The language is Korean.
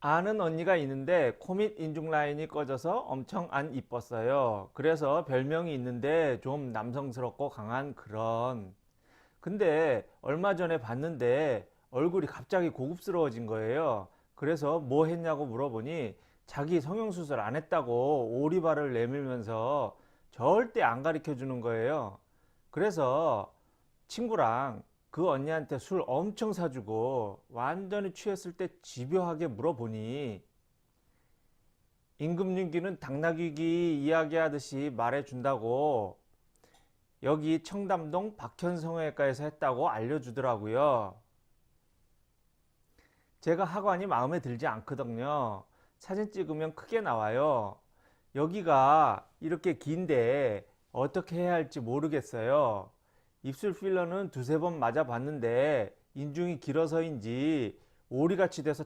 아는 언니가 있는데 코밑 인중 라인이 꺼져서 엄청 안 이뻤어요. 그래서 별명이 있는데 좀 남성스럽고 강한 그런. 근데 얼마 전에 봤는데 얼굴이 갑자기 고급스러워진 거예요. 그래서 뭐 했냐고 물어보니 자기 성형수술 안 했다고 오리발을 내밀면서 절대 안 가르쳐 주는 거예요. 그래서 친구랑 그 언니한테 술 엄청 사주고 완전히 취했을 때 집요하게 물어보니 임금윤기는 당나귀기 이야기하듯이 말해준다고 여기 청담동 박현성외과에서 했다고 알려주더라고요. 제가 하관이 마음에 들지 않거든요. 사진 찍으면 크게 나와요. 여기가 이렇게 긴데 어떻게 해야 할지 모르겠어요. 입술 필러는 두세 번 맞아봤는데 인중이 길어서인지 오리같이 돼서